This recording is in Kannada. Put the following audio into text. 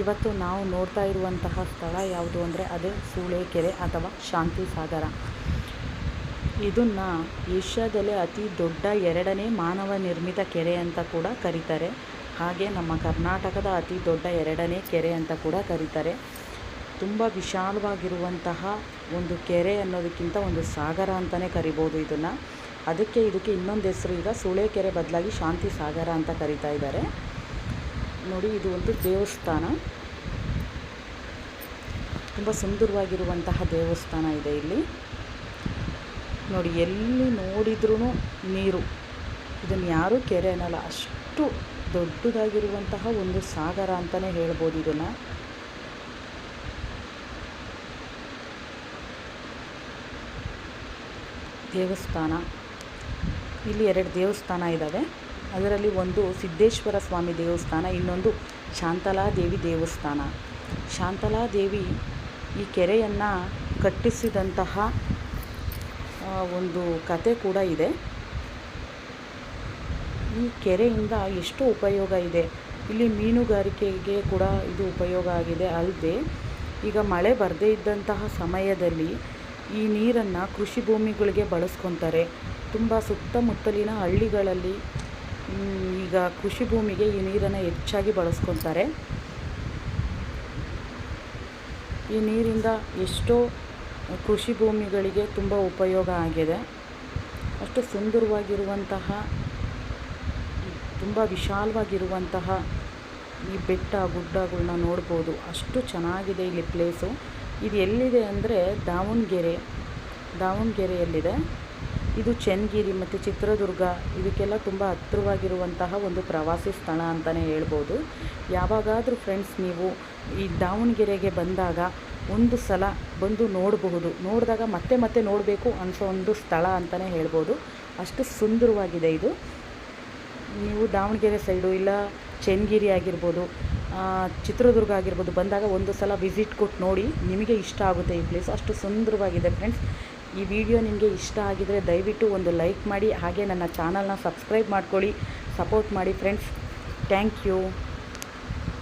ಇವತ್ತು ನಾವು ನೋಡ್ತಾ ಇರುವಂತಹ ಸ್ಥಳ ಯಾವುದು ಅಂದರೆ ಅದೇ ಸೂಳೆಕೆರೆ ಅಥವಾ ಶಾಂತಿ ಸಾಗರ ಇದನ್ನು ಏಷ್ಯಾದಲ್ಲೇ ಅತಿ ದೊಡ್ಡ ಎರಡನೇ ಮಾನವ ನಿರ್ಮಿತ ಕೆರೆ ಅಂತ ಕೂಡ ಕರೀತಾರೆ. ಹಾಗೆ ನಮ್ಮ ಕರ್ನಾಟಕದ ಅತಿ ದೊಡ್ಡ ಎರಡನೇ ಕೆರೆ ಅಂತ ಕೂಡ ಕರೀತಾರೆ. ತುಂಬ ವಿಶಾಲವಾಗಿರುವಂತಹ ಒಂದು ಕೆರೆ ಅನ್ನೋದಕ್ಕಿಂತ ಒಂದು ಸಾಗರ ಅಂತಲೇ ಕರಿಬೋದು ಇದನ್ನು. ಅದಕ್ಕೆ ಇದಕ್ಕೆ ಇನ್ನೊಂದು ಹೆಸರು ಈಗ ಸೂಳೆಕೆರೆ ಬದಲಾಗಿ ಶಾಂತಿ ಸಾಗರ ಅಂತ ಕರಿತಾ ಇದ್ದಾರೆ. ನೋಡಿ, ಇದು ಒಂದು ದೇವಸ್ಥಾನ. ತುಂಬ ಸುಂದರವಾಗಿರುವಂತಹ ದೇವಸ್ಥಾನ ಇದೆ ಇಲ್ಲಿ. ನೋಡಿ, ಎಲ್ಲಿ ನೋಡಿದ್ರೂ ನೀರು. ಇದನ್ನು ಯಾರೂ ಕೆರೆ ಅನ್ನಲ್ಲ, ಅಷ್ಟು ದೊಡ್ಡದಾಗಿರುವಂತಹ ಒಂದು ಸಾಗರ ಅಂತಲೇ ಹೇಳ್ಬೋದು ಇದನ್ನು. ದೇವಸ್ಥಾನ. ಇಲ್ಲಿ ಎರಡು ದೇವಸ್ಥಾನ ಇದ್ದಾವೆ ಅದರಲ್ಲಿ ಒಂದು ಸಿದ್ದೇಶ್ವರ ಸ್ವಾಮಿ ದೇವಸ್ಥಾನ, ಇನ್ನೊಂದು ಶಾಂತಲಾದೇವಿ ದೇವಸ್ಥಾನ. ಶಾಂತಲಾದೇವಿ ಈ ಕೆರೆಯನ್ನು ಕಟ್ಟಿಸಿದಂತಹ ಒಂದು ಕತೆ ಕೂಡ ಇದೆ. ಈ ಕೆರೆಯಿಂದ ಎಷ್ಟು ಉಪಯೋಗ ಇದೆ. ಇಲ್ಲಿ ಮೀನುಗಾರಿಕೆಗೆ ಕೂಡ ಇದು ಉಪಯೋಗ ಆಗಿದೆ ಅಲ್ಲದೆ ಈಗ ಮಳೆ ಬರದೇ ಇದ್ದಂತಹ ಸಮಯದಲ್ಲಿ ಈ ನೀರನ್ನು ಕೃಷಿ ಭೂಮಿಗಳಿಗೆ ಬಳಸ್ಕೊತಾರೆ. ತುಂಬ ಸುತ್ತಮುತ್ತಲಿನ ಹಳ್ಳಿಗಳಲ್ಲಿ ಈಗ ಕೃಷಿ ಭೂಮಿಗೆ ಈ ನೀರನ್ನು ಹೆಚ್ಚಾಗಿ ಬಳಸ್ಕೊತಾರೆ. ಈ ನೀರಿಂದ ಎಷ್ಟೋ ಕೃಷಿ ಭೂಮಿಗಳಿಗೆ ತುಂಬ ಉಪಯೋಗ ಆಗಿದೆ. ಅಷ್ಟು ಸುಂದರವಾಗಿರುವಂತಹ, ತುಂಬ ವಿಶಾಲವಾಗಿರುವಂತಹ ಈ ಬೆಟ್ಟ ಗುಡ್ಡಗಳನ್ನ ನೋಡ್ಬೋದು. ಅಷ್ಟು ಚೆನ್ನಾಗಿದೆ ಇಲ್ಲಿ ಪ್ಲೇಸು ಇದು ಎಲ್ಲಿದೆ ಅಂದರೆ ದಾವಣಗೆರೆ, ದಾವಣಗೆರೆಯಲ್ಲಿದೆ. ಇದು ಚೆನ್ನಗಿರಿ ಮತ್ತು ಚಿತ್ರದುರ್ಗ, ಇದಕ್ಕೆಲ್ಲ ತುಂಬ ಹತ್ತಿರವಾಗಿರುವಂತಹ ಒಂದು ಪ್ರವಾಸಿ ಸ್ಥಳ ಅಂತಲೇ ಹೇಳ್ಬೋದು. ಯಾವಾಗಾದರೂ ಫ್ರೆಂಡ್ಸ್ ನೀವು ಈ ದಾವಣಗೆರೆಗೆ ಬಂದಾಗ ಒಂದು ಸಲ ಬಂದು ನೋಡಬಹುದು. ನೋಡಿದಾಗ ಮತ್ತೆ ಮತ್ತೆ ನೋಡಬೇಕು ಅನಿಸೋ ಒಂದು ಸ್ಥಳ ಅಂತಲೇ ಹೇಳ್ಬೋದು. ಅಷ್ಟು ಸುಂದರವಾಗಿದೆ ಇದು. ನೀವು ದಾವಣಗೆರೆ ಸೈಡು ಇಲ್ಲ ಚೆನ್ನಗಿರಿ ಆಗಿರ್ಬೋದು ಚಿತ್ರದುರ್ಗ ಆಗಿರ್ಬೋದು ಬಂದಾಗ ಒಂದು ಸಲ ವಿಸಿಟ್ ಕೊಟ್ಟು ನೋಡಿ. ನಿಮಗೆ ಇಷ್ಟ ಆಗುತ್ತೆ ಈ ಪ್ಲೇಸ್ ಅಷ್ಟು ಸುಂದರವಾಗಿದೆ ಫ್ರೆಂಡ್ಸ್ ಈ ವಿಡಿಯೋ ನಿಮಗೆ ಇಷ್ಟ ಆಗಿದರೆ ದಯವಿಟ್ಟು ಒಂದು ಲೈಕ್ ಮಾಡಿ ಹಾಗೆ ನನ್ನ ಚಾನಲ್ನ ಸಬ್ಸ್ಕ್ರೈಬ್ ಮಾಡ್ಕೊಳ್ಳಿ. ಸಪೋರ್ಟ್ ಮಾಡಿ ಫ್ರೆಂಡ್ಸ್. Thank you.